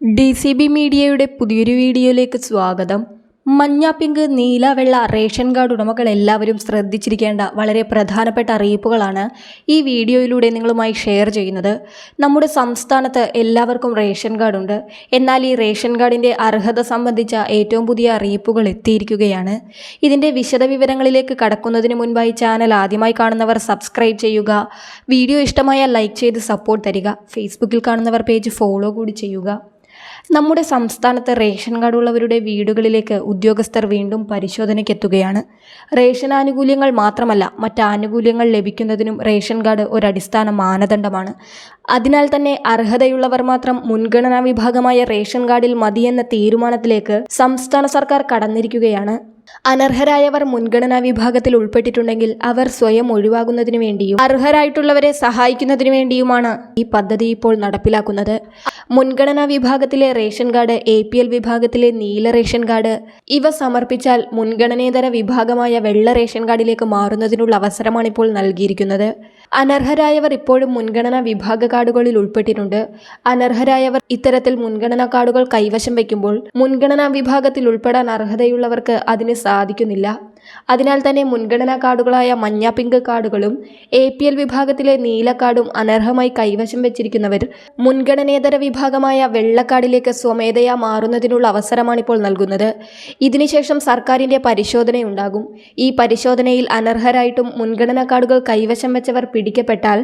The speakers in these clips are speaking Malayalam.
ഡി സി ബി മീഡിയയുടെ പുതിയൊരു വീഡിയോയിലേക്ക് സ്വാഗതം. മഞ്ഞ പിങ്ക് നീല വെള്ള റേഷൻ കാർഡ് ഉടമകൾ എല്ലാവരും ശ്രദ്ധിച്ചിരിക്കേണ്ട വളരെ പ്രധാനപ്പെട്ട അറിയിപ്പുകളാണ് ഈ വീഡിയോയിലൂടെ നിങ്ങളുമായി ഷെയർ ചെയ്യുന്നത്. നമ്മുടെ സംസ്ഥാനത്ത് എല്ലാവർക്കും റേഷൻ കാർഡുണ്ട് എന്നാൽ ഈ റേഷൻ കാർഡിന്റെ അർഹത സംബന്ധിച്ച ഏറ്റവും പുതിയ അറിയിപ്പുകൾ എത്തിയിരിക്കുകയാണ്. ഇതിന്റെ വിശദവിവരങ്ങളിലേക്ക് കടക്കുന്നതിന് മുൻപായി ചാനൽ ആദ്യമായി കാണുന്നവർ സബ്സ്ക്രൈബ് ചെയ്യുക. വീഡിയോ ഇഷ്ടമായാൽ ലൈക്ക് ചെയ്ത് സപ്പോർട്ട് തരിക. ഫേസ്ബുക്കിൽ കാണുന്നവർ പേജ് ഫോളോ കൂടി ചെയ്യുക. നമ്മുടെ സംസ്ഥാനത്ത് റേഷൻ കാർഡ് ഉള്ളവരുടെ വീടുകളിലേക്ക് ഉദ്യോഗസ്ഥർ വീണ്ടും പരിശോധനയ്ക്ക് എത്തുകയാണ് റേഷൻ ആനുകൂല്യങ്ങൾ മാത്രമല്ല മറ്റ് ആനുകൂല്യങ്ങൾ ലഭിക്കുന്നതിനും റേഷൻ കാർഡ് ഒരു അടിസ്ഥാന മാനദണ്ഡമാണ്. അതിനാൽ തന്നെ അർഹതയുള്ളവർ മാത്രം മുൻഗണനാ വിഭാഗമായ റേഷൻ കാർഡിൽ മതിയെന്ന തീരുമാനത്തിലേക്ക് സംസ്ഥാന സർക്കാർ കടന്നിരിക്കുകയാണ്. അനർഹരായവർ മുൻഗണനാ വിഭാഗത്തിൽ ഉൾപ്പെട്ടിട്ടുണ്ടെങ്കിൽ അവർ സ്വയം ഒഴിവാകുന്നതിനു വേണ്ടിയും അർഹരായിട്ടുള്ളവരെ സഹായിക്കുന്നതിനു വേണ്ടിയുമാണ് ഈ പദ്ധതി ഇപ്പോൾ നടപ്പിലാക്കുന്നത്. മുൻഗണനാ വിഭാഗത്തിലെ ration card A P L വിഭാഗത്തിലെ നീല റേഷൻ കാർഡ് ഇവ സമർപ്പിച്ചാൽ മുൻഗണനേതര വിഭാഗമായ വെള്ള റേഷൻ കാർഡിലേക്ക് മാറുന്നതിനുള്ള അവസരമാണിപ്പോൾ നൽകിയിരിക്കുന്നത്. അനർഹരായവർ ഇപ്പോഴും മുൻഗണനാ വിഭാഗ കാർഡുകളിൽ ഉൾപ്പെട്ടിട്ടുണ്ട്. അനർഹരായവർ ഇത്തരത്തിൽ മുൻഗണനാ കാർഡുകൾ കൈവശം വയ്ക്കുമ്പോൾ മുൻഗണനാ വിഭാഗത്തിൽ ഉൾപ്പെടാൻ അർഹതയുള്ളവർക്ക് അതിന് സാധിക്കുന്നില്ല. അതിനാൽ തന്നെ മുൻഗണനാ കാർഡുകളായ മഞ്ഞ പിങ്ക് കാർഡുകളും എ പി എൽ വിഭാഗത്തിലെ നീല കാർഡും അനർഹമായി കൈവശം വെച്ചിരിക്കുന്നവർ മുൻഗണനേതര വിഭാഗമായ വെള്ളക്കാർഡിലേക്ക് സ്വമേധയാ മാറുന്നതിനുള്ള അവസരമാണിപ്പോൾ നൽകുന്നത്. ഇതിനുശേഷം സർക്കാരിന്റെ പരിശോധനയുണ്ടാകും. ഈ പരിശോധനയിൽ അനർഹരായിട്ടും മുൻഗണനാ കാർഡുകൾ കൈവശം വെച്ചവർ പിടിക്കപ്പെട്ടാൽ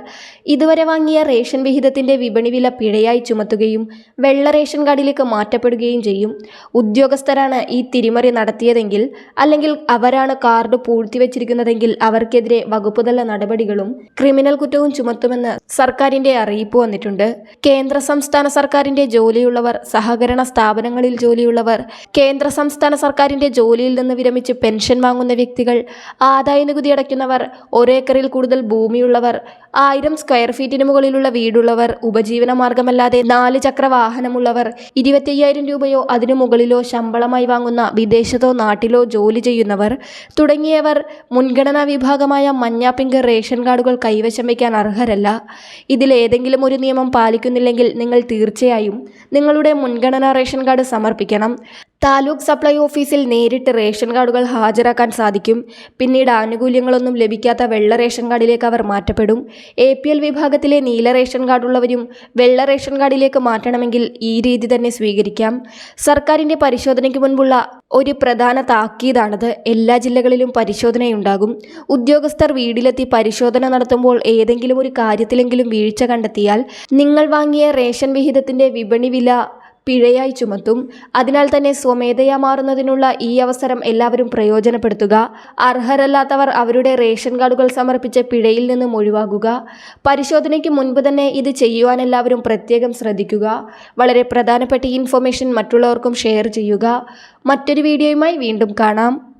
ഇതുവരെ വാങ്ങിയ റേഷൻ വിഹിതത്തിന്റെ വിപണി വില പിഴയായി ചുമത്തുകയും വെള്ള റേഷൻ കാർഡിലേക്ക് മാറ്റപ്പെടുകയും ചെയ്യും. ഉദ്യോഗസ്ഥരാണ് ഈ തിരിമറി നടത്തിയതെങ്കിൽ അല്ലെങ്കിൽ അവരാണ് കാർഡ് പൂഴ്ത്തിവെച്ചിരിക്കുന്നതെങ്കിൽ അവർക്കെതിരെ വകുപ്പുതല നടപടികളും ക്രിമിനൽ കുറ്റവും ചുമത്തുമെന്ന് സർക്കാരിന്റെ അറിയിപ്പ് വന്നിട്ടുണ്ട്. കേന്ദ്ര സംസ്ഥാന സർക്കാരിന്റെ ജോലിയുള്ളവർ സഹകരണ സ്ഥാപനങ്ങളിൽ ജോലിയുള്ളവർ കേന്ദ്ര സംസ്ഥാന സർക്കാരിന്റെ ജോലിയിൽ നിന്ന് വിരമിച്ച് പെൻഷൻ വാങ്ങുന്ന വ്യക്തികൾ ആദായ നികുതി അടയ്ക്കുന്നവർ ഒരേക്കറിൽ കൂടുതൽ ഭൂമിയുള്ളവർ ആയിരം സ്ക്വയർ ഫീറ്റിന് മുകളിലുള്ള വീടുള്ളവർ ഉപജീവന മാർഗമല്ലാതെ നാല് ചക്ര വാഹനമുള്ളവർ ഇരുപത്തയ്യായിരം രൂപയോ അതിനു മുകളിലോ ശമ്പളമായി വാങ്ങുന്ന വിദേശത്തോ നാട്ടിലോ ജോലി ചെയ്യുന്നവർ തുടങ്ങിയവർ മുൻഗണനാ വിഭാഗമായ മഞ്ഞാപ്പിങ്ക് റേഷൻ കാർഡുകൾ കൈവശം വയ്ക്കാൻ അർഹരല്ല ഇതിലേതെങ്കിലും ഒരു നിയമം പാലിക്കുന്നില്ലെങ്കിൽ നിങ്ങൾ തീർച്ചയായും നിങ്ങളുടെ മുൻഗണനാ റേഷൻ കാർഡ് സമർപ്പിക്കണം. താലൂക്ക് സപ്ലൈ ഓഫീസിൽ നേരിട്ട് റേഷൻ കാർഡുകൾ ഹാജരാക്കാൻ സാധിക്കും. പിന്നീട് ആനുകൂല്യങ്ങളൊന്നും ലഭിക്കാത്ത വെള്ള റേഷൻ കാർഡിലേക്ക് അവർ മാറ്റപ്പെടും. എ പി എൽ വിഭാഗത്തിലെ നീല റേഷൻ കാർഡുള്ളവരും വെള്ള റേഷൻ കാർഡിലേക്ക് മാറ്റണമെങ്കിൽ ഈ രീതി തന്നെ സ്വീകരിക്കാം. സർക്കാരിന്റെ പരിശോധനയ്ക്ക് മുൻപുള്ള ഒരു പ്രധാന താക്കീതാണത്. എല്ലാ ജില്ലകളിലും പരിശോധനയുണ്ടാകും. ഉദ്യോഗസ്ഥർ വീട്ടിലെത്തി പരിശോധന നടത്തുമ്പോൾ ഏതെങ്കിലും ഒരു കാര്യത്തിലെങ്കിലും വീഴ്ച കണ്ടെത്തിയാൽ നിങ്ങൾ വാങ്ങിയ റേഷൻ വിഹിതത്തിന്റെ വിപണി വില പിഴയായി ചുമത്തും. അതിനാൽ തന്നെ സ്വമേധയാ മാറുന്നതിനുള്ള ഈ അവസരം എല്ലാവരും പ്രയോജനപ്പെടുത്തുക. അർഹരല്ലാത്തവർ അവരുടെ റേഷൻ കാർഡുകൾ സമർപ്പിച്ച പിഴയിൽ നിന്നും ഒഴിവാകുക പരിശോധനയ്ക്ക് മുൻപ് തന്നെ ഇത് ചെയ്യുവാൻ എല്ലാവരും പ്രത്യേകം ശ്രദ്ധിക്കുക. വളരെ പ്രധാനപ്പെട്ട ഈ ഇൻഫർമേഷൻ മറ്റുള്ളവർക്കും ഷെയർ ചെയ്യുക. മറ്റൊരു വീഡിയോയുമായി വീണ്ടും കാണാം.